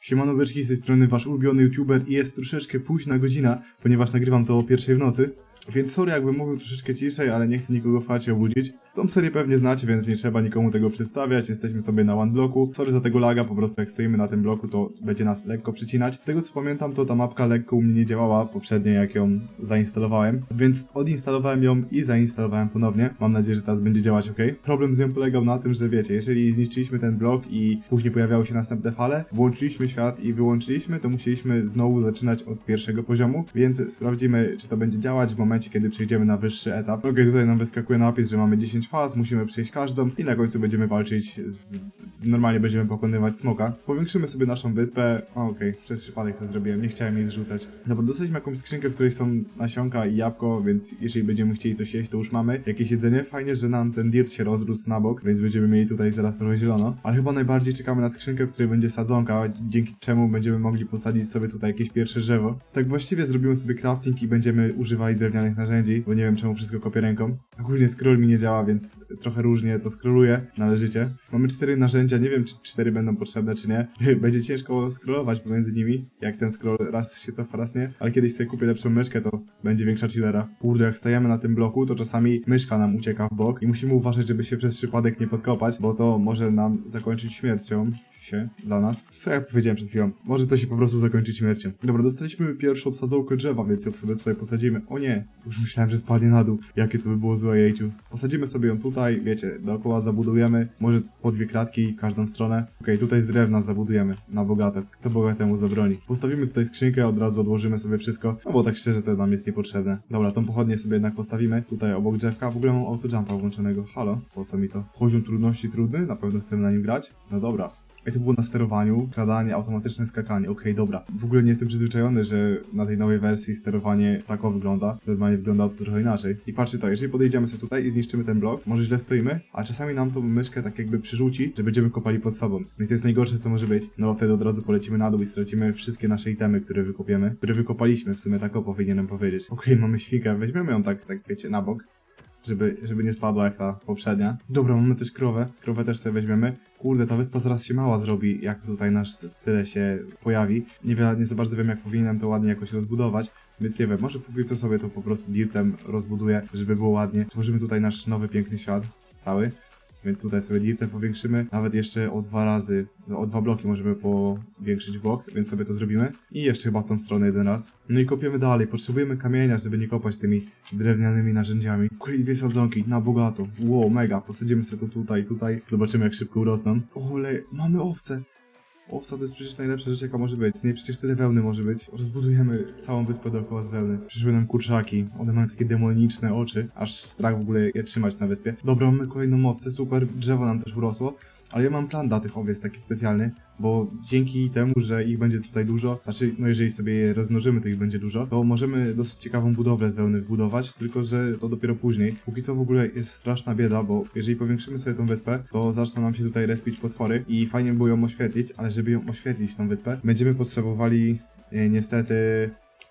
Siemano beczki, z tej strony wasz ulubiony youtuber i jest troszeczkę późna godzina, ponieważ nagrywam to o pierwszej w nocy. Więc sorry, jakbym mówił troszeczkę ciszej, ale nie chcę nikogo w obudzić. Tą serię pewnie znacie, więc nie trzeba nikomu tego przedstawiać. Jesteśmy sobie na one bloku. Sorry za tego laga, po prostu jak stoimy na tym bloku, to będzie nas lekko przycinać. Z tego co pamiętam, to ta mapka lekko u mnie nie działała poprzednio, jak ją zainstalowałem. Więc odinstalowałem ją i zainstalowałem ponownie. Mam nadzieję, że teraz będzie działać ok. Problem z nią polegał na tym, że wiecie, jeżeli zniszczyliśmy ten blok i później pojawiały się następne fale, włączyliśmy świat i wyłączyliśmy, to musieliśmy znowu zaczynać od pierwszego poziomu, więc sprawdzimy, czy to będzie działać w momencie, kiedy przejdziemy na wyższy etap. Ok, tutaj nam wyskakuje napis, że mamy 10 faz, musimy przejść każdą i na końcu będziemy walczyć z... Normalnie będziemy pokonywać smoka. Powiększymy sobie naszą wyspę. Okej, przez przypadek to zrobiłem, nie chciałem jej zrzucać. Dobra, dostaliśmy jakąś skrzynkę, w której są nasionka i jabłko, więc jeżeli będziemy chcieli coś jeść, to już mamy jakieś jedzenie. Fajnie, że nam ten dirt się rozrósł na bok, więc będziemy mieli tutaj zaraz trochę zielono. Ale chyba najbardziej czekamy na skrzynkę, w której będzie sadzonka, dzięki czemu będziemy mogli posadzić sobie tutaj jakieś pierwsze drzewo. Tak właściwie zrobimy sobie crafting i będziemy używali drewnianych narzędzi, bo nie wiem czemu wszystko kopię ręką. Ogólnie scroll mi nie działa, więc trochę różnie to scrolluję, należycie. Mamy cztery narzędzia, nie wiem czy cztery będą potrzebne czy nie. Będzie ciężko scrollować pomiędzy nimi, jak ten scroll raz się cofa, raz nie. Ale kiedyś sobie kupię lepszą myszkę, to będzie większa chillera. Kurde, jak stajemy na tym bloku, to czasami myszka nam ucieka w bok i musimy uważać, żeby się przez przypadek nie podkopać, bo to może nam zakończyć śmiercią się dla nas. Co ja powiedziałem przed chwilą? Może to się po prostu zakończyć śmiercią. Dobra, dostaliśmy pierwszą sadzonkę drzewa, więc ją sobie tutaj posadzimy. O nie, już myślałem, że spadnie na dół. Jakie to by było złe jejciu. Posadzimy sobie ją tutaj, wiecie, dookoła zabudujemy. Może po dwie kratki każdą stronę. Okej, tutaj z drewna zabudujemy na bogato. Kto bogatemu zabroni. Postawimy tutaj skrzynkę, od razu odłożymy sobie wszystko. No bo tak szczerze to nam jest niepotrzebne. Dobra, tą pochodnię sobie jednak postawimy. Tutaj obok drzewka. W ogóle mam autojumpa włączonego. Halo? Po co mi to? Poziom trudności trudny? Na pewno chcemy na nim grać? No dobra. I to było na sterowaniu, kradanie, automatyczne skakanie. Okej, dobra. W ogóle nie jestem przyzwyczajony, że na tej nowej wersji sterowanie tak o wygląda. Normalnie wygląda to trochę inaczej. I patrzcie to, jeżeli podejdziemy sobie tutaj i zniszczymy ten blok, może źle stoimy, a czasami nam tą myszkę tak jakby przyrzuci, że będziemy kopali pod sobą. No i to jest najgorsze, co może być. No bo wtedy od razu polecimy na dół i stracimy wszystkie nasze itemy, które wykopiemy, które wykopaliśmy, w sumie tak o powinienem powiedzieć. Okej, mamy świnkę, weźmiemy ją tak, tak wiecie, na bok żeby, żeby nie spadła jak ta poprzednia. Dobra, mamy też krowę. Krowę też sobie weźmiemy. Kurde, ta wyspa zaraz się mała zrobi, jak tutaj nasz tyle się pojawi. Nie, nie za bardzo wiem, jak powinienem to ładnie jakoś rozbudować. Więc nie wiem, może póki co sobie to po prostu dirtem rozbuduję, żeby było ładnie. Tworzymy tutaj nasz nowy, piękny świat. Cały. Więc tutaj sobie dirtem powiększymy, nawet jeszcze o dwa razy, o dwa bloki możemy powiększyć blok, więc sobie to zrobimy. I jeszcze chyba tą stronę jeden raz. No i kopiemy dalej, potrzebujemy kamienia, żeby nie kopać tymi drewnianymi narzędziami. Okej, dwie sadzonki, na bogato. Wow, mega, posadzimy sobie to tutaj, tutaj. Zobaczymy jak szybko urosną. Ole, mamy owce. Owca to jest przecież najlepsza rzecz jaka może być. Z niej przecież tyle wełny może być. Rozbudujemy całą wyspę dookoła z wełny. Przyszły nam kurczaki. One mają takie demoniczne oczy. Aż strach w ogóle je trzymać na wyspie. Dobra, mamy kolejną owcę, super. Drzewo nam też urosło. Ale ja mam plan dla tych owiec taki specjalny, bo dzięki temu, że ich będzie tutaj dużo, znaczy, no jeżeli sobie je rozmnożymy, to ich będzie dużo, to możemy dosyć ciekawą budowlę z wełny wbudować, tylko że to dopiero później. Póki co w ogóle jest straszna bieda, bo jeżeli powiększymy sobie tą wyspę, to zaczną nam się tutaj respić potwory i fajnie było ją oświetlić, ale żeby ją oświetlić, tą wyspę, będziemy potrzebowali e, niestety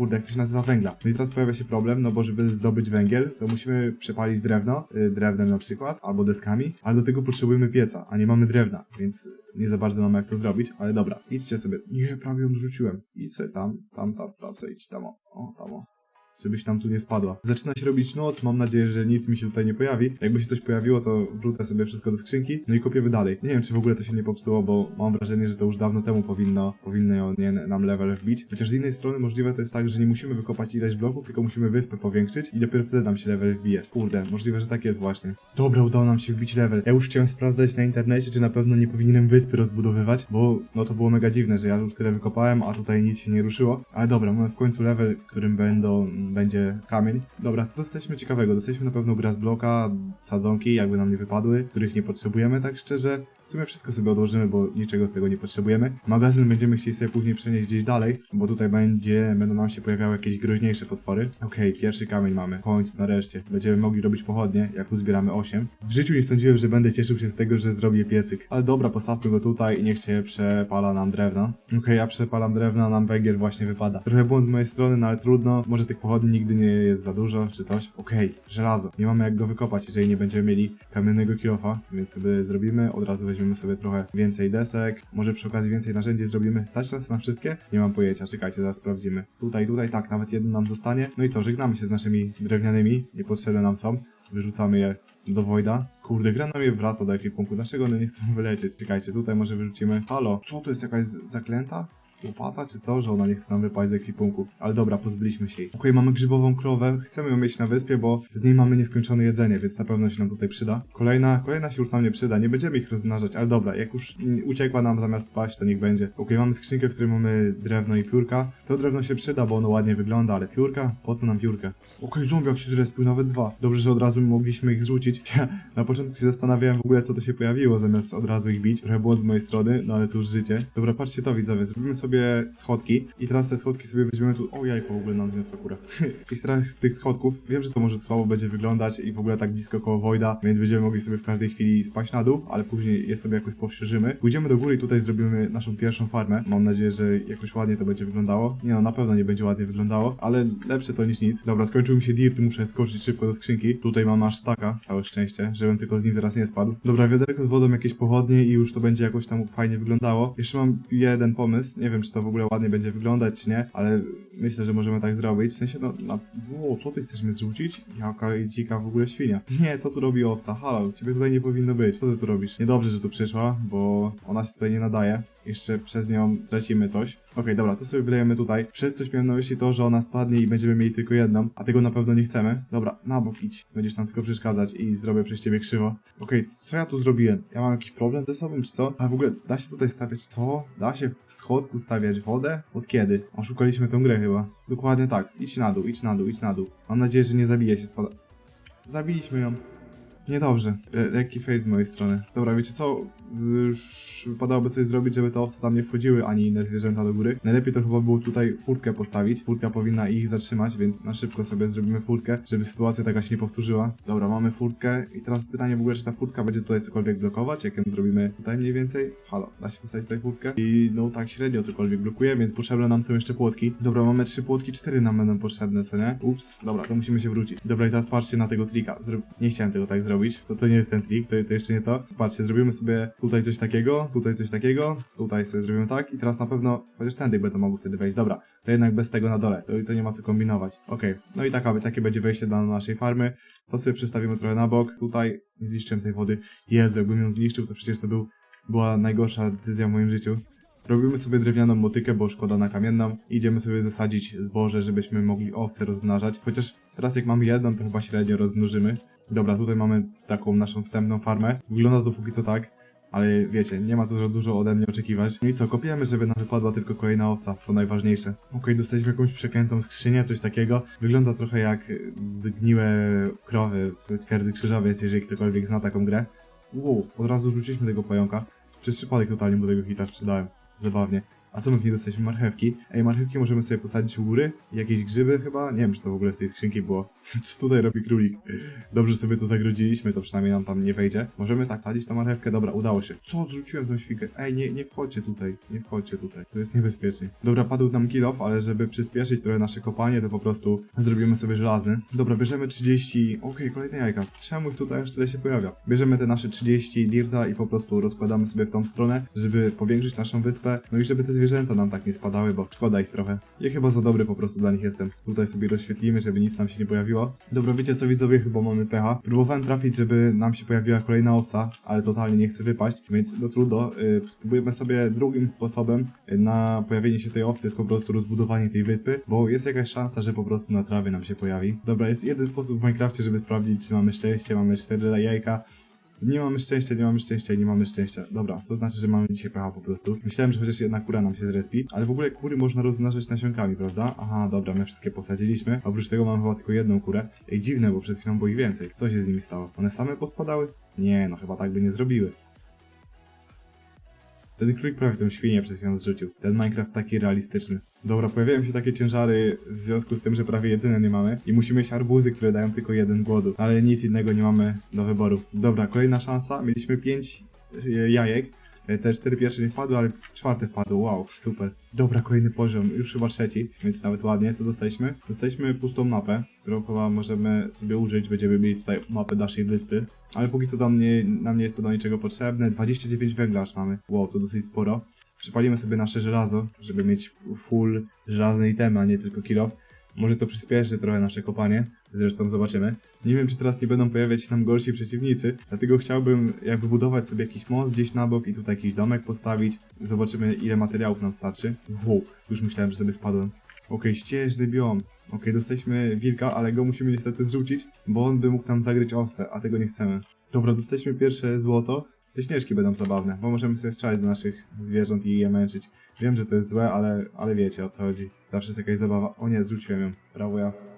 kurde, jak to się nazywa węgla. No i teraz pojawia się problem, no bo żeby zdobyć węgiel, to musimy przepalić drewno, y, drewnem na przykład, albo deskami, ale do tego potrzebujemy pieca, a nie mamy drewna, więc nie za bardzo mamy jak to zrobić, ale dobra, idźcie sobie. Nie, prawie ją dorzuciłem. Idź sobie tam, tam, tam, tam, sobie idź tam, o, o, tam, o żebyś tam tu nie spadła. Zaczyna się robić noc, mam nadzieję, że nic mi się tutaj nie pojawi. Jakby się coś pojawiło, to wrzucę sobie wszystko do skrzynki, no i kopiemy dalej. Nie wiem, czy w ogóle to się nie popsuło, bo mam wrażenie, że to już dawno temu powinno, powinno nie, nam level wbić. Chociaż z innej strony możliwe to jest tak, że nie musimy wykopać ileś bloków, tylko musimy wyspę powiększyć i dopiero wtedy nam się level wbije. Kurde, możliwe, że tak jest właśnie. Dobra, udało nam się wbić level. Ja już chciałem sprawdzać na internecie, czy na pewno nie powinienem wyspy rozbudowywać, bo no to było mega dziwne, że ja już tyle wykopałem, a tutaj nic się nie ruszyło. Ale dobra, mamy w końcu level, w którym będą, będzie kamień. Dobra, co dostaliśmy ciekawego? Dostaliśmy na pewno grass bloka, sadzonki, jakby nam nie wypadły, których nie potrzebujemy, tak szczerze. W sumie wszystko sobie odłożymy, bo niczego z tego nie potrzebujemy. Magazyn będziemy chcieli sobie później przenieść gdzieś dalej, bo tutaj będzie, będą nam się pojawiały jakieś groźniejsze potwory. Okej, pierwszy kamień mamy. W nareszcie. Będziemy mogli robić pochodnie, jak uzbieramy 8. W życiu nie sądziłem, że będę cieszył się z tego, że zrobię piecyk. Ale dobra, postawmy go tutaj i niech się przepala nam drewna. Okej, ja przepalam drewna, nam węgiel właśnie wypada. Trochę błąd z mojej strony, no ale trudno. Może tych pochodni nigdy nie jest za dużo, czy coś. Okej, żelazo. Nie mamy jak go wykopać, jeżeli nie będziemy mieli kamiennego kilofa, więc sobie zrobimy. Od razu weźmiemy weźmiemy sobie trochę więcej desek, może przy okazji więcej narzędzi zrobimy. Stać nas na wszystkie? Nie mam pojęcia, czekajcie, zaraz sprawdzimy. Tutaj, tutaj, tak, nawet jeden nam zostanie. No i co, żegnamy się z naszymi drewnianymi, niepotrzebne nam są. Wyrzucamy je do Wojda. Kurde, gra je wraca do ekwipunku. Dlaczego one nie chcą wylecieć? Czekajcie, tutaj może wyrzucimy. Halo, co to jest jakaś zaklęta? Łopata czy co, że ona nie chce nam wypaść z ekwipunku. Ale dobra, pozbyliśmy się jej. Okej, mamy grzybową krowę. Chcemy ją mieć na wyspie, bo z niej mamy nieskończone jedzenie, więc na pewno się nam tutaj przyda. Kolejna, kolejna się już nam nie przyda. Nie będziemy ich rozmnażać, ale dobra, jak już uciekła nam zamiast spaść, to niech będzie. Okej, mamy skrzynkę, w której mamy drewno i piórka. To drewno się przyda, bo ono ładnie wygląda, ale piórka? Po co nam piórka? Okej, zombiak się zrespił, nawet dwa. Dobrze, że od razu mogliśmy ich zrzucić. Ja na początku się zastanawiałem w ogóle, co to się pojawiło, zamiast od razu ich bić. Trochę było z mojej strony, no ale cóż, życie. Dobra, patrzcie to, widzowie. Zrobimy sobie schodki i teraz te schodki sobie weźmiemy tu... O, jajko w ogóle nam wniosła kura. I teraz z tych schodków, wiem, że to może słabo będzie wyglądać i w ogóle tak blisko koło Wojda, więc będziemy mogli sobie w każdej chwili spaść na dół, ale później je sobie jakoś poszerzymy. Pójdziemy do góry i tutaj zrobimy naszą pierwszą farmę. Mam nadzieję, że jakoś ładnie to będzie wyglądało. Nie no, na pewno nie będzie ładnie wyglądało, ale lepsze to niż nic. Dobra, skończył mi się dirt, muszę skoczyć szybko do skrzynki. Tutaj mam aż staka, całe szczęście, żebym tylko z nim teraz nie spadł. Dobra, wiaderko z wodą, jakieś pochodnie i już to będzie jakoś tam fajnie wyglądało. Jeszcze mam jeden pomysł, nie wiem czy to w ogóle ładnie będzie wyglądać, czy nie, ale myślę, że możemy tak zrobić. W sensie, no, na... Ło, co ty chcesz mnie zrzucić? Jaka dzika w ogóle świnia. Nie, co tu robi owca? Halo, ciebie tutaj nie powinno być. Co ty tu robisz? Niedobrze, że tu przyszła, bo ona się tutaj nie nadaje. Jeszcze przez nią tracimy coś. Okej, dobra, to sobie wylejemy tutaj. Przez coś miałem na myśli to, że ona spadnie i będziemy mieli tylko jedną, a tego na pewno nie chcemy. Dobra, na bok idź. Będziesz nam tylko przeszkadzać i zrobię przez ciebie krzywo. Okej, co ja tu zrobiłem? Ja mam jakiś problem ze sobą, czy co? A w ogóle da się tutaj stawiać co? Da się w schodku stawiać wodę? Od kiedy? Oszukaliśmy tę grę chyba. Dokładnie tak. Idź na dół, idź na dół, idź na dół. Mam nadzieję, że nie zabije się spada. Zabiliśmy ją. Niedobrze. Le- lekki fail z mojej strony. Dobra, wiecie co? Już wypadałoby coś zrobić, żeby te owce tam nie wchodziły, ani inne zwierzęta do góry. Najlepiej to chyba było tutaj furtkę postawić. Furtka powinna ich zatrzymać, więc na szybko sobie zrobimy furtkę, żeby sytuacja taka się nie powtórzyła. Dobra, mamy furtkę i teraz pytanie w ogóle, czy ta furtka będzie tutaj cokolwiek blokować, jak ją zrobimy tutaj mniej więcej. Halo, da się postawić tutaj furtkę? I no tak średnio cokolwiek blokuje, więc potrzebne nam są jeszcze płotki. Dobra, mamy trzy płotki, cztery nam będą potrzebne, co nie? Ups, dobra, to musimy się wrócić. Dobra, i teraz patrzcie na tego trika. Zro... Nie chciałem tego tak zrobić, to, to nie jest ten trik, to, to jeszcze nie to. Patrzcie, zrobimy sobie tutaj coś takiego, tutaj coś takiego, tutaj sobie zrobimy tak i teraz na pewno, chociaż tędy będą mogły wtedy wejść. Dobra, to jednak bez tego na dole, to, to nie ma co kombinować. Okej, no i taka, takie będzie wejście do naszej farmy. To sobie przestawimy trochę na bok. Tutaj zniszczyłem tej wody. Jezu, jakbym ją zniszczył, to przecież to był, była najgorsza decyzja w moim życiu. Robimy sobie drewnianą motykę, bo szkoda na kamienną. Idziemy sobie zasadzić zboże, żebyśmy mogli owce rozmnażać. Chociaż teraz jak mamy jedną, to chyba średnio rozmnożymy. Dobra, tutaj mamy taką naszą wstępną farmę. Wygląda to póki co tak. Ale wiecie, nie ma co za dużo ode mnie oczekiwać. No i co, kopiemy, żeby nam wypadła tylko kolejna owca, to najważniejsze. Okej, dostaliśmy jakąś przekrętą skrzynię, coś takiego. Wygląda trochę jak zgniłe krowy w twierdzy krzyżowiec, jeżeli ktokolwiek zna taką grę. Wow, od razu rzuciliśmy tego pająka. Przez przypadek totalnie mu tego hita sprzedałem. Zabawnie. A co my w dostaliśmy? Marchewki. Ej, marchewki możemy sobie posadzić u góry. Jakieś grzyby chyba? Nie wiem, czy to w ogóle z tej skrzynki było. co tutaj robi królik? Dobrze sobie to zagrodziliśmy, to przynajmniej nam tam nie wejdzie. Możemy tak sadzić tą marchewkę. Dobra, udało się. Co? Zrzuciłem tą świkę. Ej, nie, nie wchodźcie tutaj. Nie wchodźcie tutaj. To jest niebezpiecznie. Dobra, padł nam kill off, ale żeby przyspieszyć trochę nasze kopanie, to po prostu zrobimy sobie żelazny. Dobra, bierzemy 30... Okej, kolejne jajka. Czemu ich tutaj aż tyle się pojawia? Bierzemy te nasze 30 dirta i po prostu rozkładamy sobie w tą stronę, żeby powiększyć naszą wyspę. No i żeby te zwierzęta nam tak nie spadały, bo szkoda ich trochę. Ja chyba za dobry po prostu dla nich jestem. Tutaj sobie rozświetlimy, żeby nic nam się nie pojawiło. Dobra, wiecie co widzowie, chyba mamy pecha. Próbowałem trafić, żeby nam się pojawiła kolejna owca, ale totalnie nie chce wypaść, więc no trudno. Yy, spróbujemy sobie drugim sposobem y, na pojawienie się tej owcy jest po prostu rozbudowanie tej wyspy, bo jest jakaś szansa, że po prostu na trawie nam się pojawi. Dobra, jest jeden sposób w Minecrafcie, żeby sprawdzić, czy mamy szczęście. Mamy cztery jajka. Nie mamy szczęścia, nie mamy szczęścia nie mamy szczęścia. Dobra, to znaczy, że mamy dzisiaj pecha po prostu. Myślałem, że chociaż jedna kura nam się zrespi, ale w ogóle kury można rozmnażać nasionkami, prawda? Aha, dobra, my wszystkie posadziliśmy. Oprócz tego mam chyba tylko jedną kurę. Ej, dziwne, bo przed chwilą było ich więcej. Co się z nimi stało? One same pospadały? Nie, no chyba tak by nie zrobiły. Ten królik prawie tę świnię przed chwilą zrzucił. Ten Minecraft taki realistyczny. Dobra, pojawiają się takie ciężary w związku z tym, że prawie jedzenia nie mamy i musimy jeść arbuzy, które dają tylko jeden głodu, ale nic innego nie mamy do wyboru. Dobra, kolejna szansa. Mieliśmy 5 jajek. E, Te cztery pierwsze nie wpadły, ale czwarte wpadło, wow, super. Dobra, kolejny poziom, już chyba trzeci, więc nawet ładnie. Co dostaliśmy? Dostaliśmy pustą mapę, którą chyba możemy sobie użyć, będziemy mieli tutaj mapę naszej wyspy. Ale póki co tam nie, nam nie jest to do niczego potrzebne. 29 węgla aż mamy, wow, to dosyć sporo. Przypalimy sobie nasze żelazo, żeby mieć full żelaznej itemy, a nie tylko kill Może to przyspieszy trochę nasze kopanie, zresztą zobaczymy. Nie wiem, czy teraz nie będą pojawiać się nam gorsi przeciwnicy, dlatego chciałbym jakby budować sobie jakiś most gdzieś na bok i tutaj jakiś domek postawić. Zobaczymy, ile materiałów nam starczy. Wow, już myślałem, że sobie spadłem. Okej, ścieżny biom. Okej, dostaliśmy wilka, ale go musimy niestety zrzucić, bo on by mógł nam zagryć owce, a tego nie chcemy. Dobra, dostaliśmy pierwsze złoto. Te śnieżki będą zabawne, bo możemy sobie strzelać do naszych zwierząt i je męczyć. Wiem, że to jest złe, ale, ale wiecie o co chodzi. Zawsze jest jakaś zabawa. O nie, zrzuciłem ją. Brawo ja.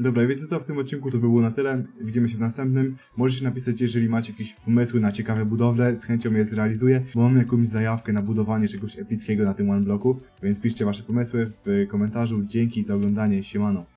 Dobra, wiecie co, w tym odcinku to by było na tyle. Widzimy się w następnym. Możecie napisać, jeżeli macie jakieś pomysły na ciekawe budowle, z chęcią je zrealizuję, bo mam jakąś zajawkę na budowanie czegoś epickiego na tym one bloku, więc piszcie wasze pomysły w komentarzu. Dzięki za oglądanie, siemano.